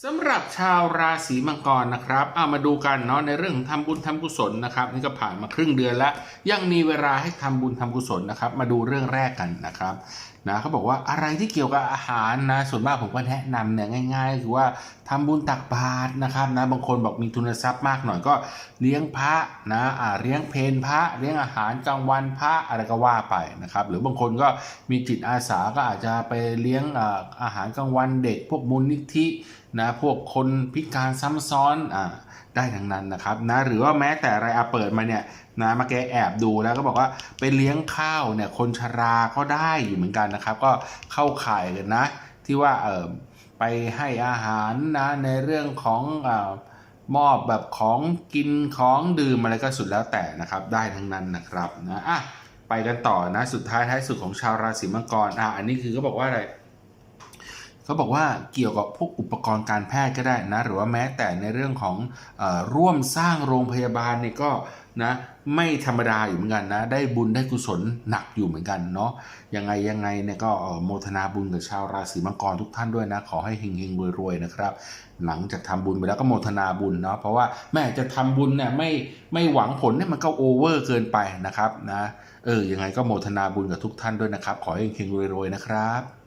สำหรับชาวราศีมังกรนะครับ เอามาดูกันเนาะในเรื่องของทำบุญทำกุศลนะครับ นี่ก็ผ่านมาครึ่งเดือนแล้วยังมีเวลาให้ทำบุญทำกุศลนะครับ มาดูเรื่องแรกกันนะครับนะเขาบอกว่าอะไรที่เกี่ยวกับอาหารนะส่วนมากผมก็แนะนำเนี่ยง่าย ๆ คือว่าทำบุญตักบาตรนะครับนะบางคนบอกมีทุนทรัพย์มากหน่อยก็เลี้ยงพระนะอ่าเลี้ยงเพนพระเลี้ยงอาหารกลางวันพระอะไรก็ว่าไปนะครับหรือบางคนก็มีจิตอาสาก็อาจจะไปเลี้ยงอาหารกลางวันเด็กพวกมูลนิธินะพวกคนพิการซ้ำซ้อนอ่าได้ทั้งนั้นนะครับนะหรือว่าแม้แต่อะไรอาเปิดมาเนี่ยนะมาแกแอบดูแล้วก็บอกว่าไปเลี้ยงข้าวเนี่ยคนชราก็ได้อยู่เหมือนกันนะครับ ก็เข้าข่ายกันนะ ที่ว่าเออไปให้อาหารนะในเรื่องของอามอบแบบของกินของดื่มอะไรก็สุดแล้วแต่นะครับได้ทั้งนั้นนะครับนะอะไปกันต่อนะสุดท้ายท้ายสุดของชาวราศีมังกรอะอันนี้คือก็บอกว่าอะไร เขาบอกว่าเกี่ยวกับพวกอุปกรณ์การแพทย์ก็ได้นะ หรือว่าแม้แต่ในเรื่องของอร่วมสร้างโรงพยาบาลเนี่ยก็นะไม่ธรรมดาอยู่เหมือนกันนะ ได้บุญได้กุศลหนักอยู่เหมือนกันเนาะยังไงยังไงเนี่ยก็โมทนาบุญกับชาวราศีมังกรทุกท่านด้วยนะ ขอให้เฮงๆรวยๆนะครับ หลังจากทำบุญไปแล้วก็โมทนาบุญเนาะเพราะว่าแม่จะทำบุญเนี่ยไม่ไม่หวังผลเนี่ยมันก็โอเวอร์เกินไปนะครับนะเออยังไงก็โมทนาบุญกับทุกท่านด้วยนะครับ ขอให้เฮงๆรวยๆนะครับ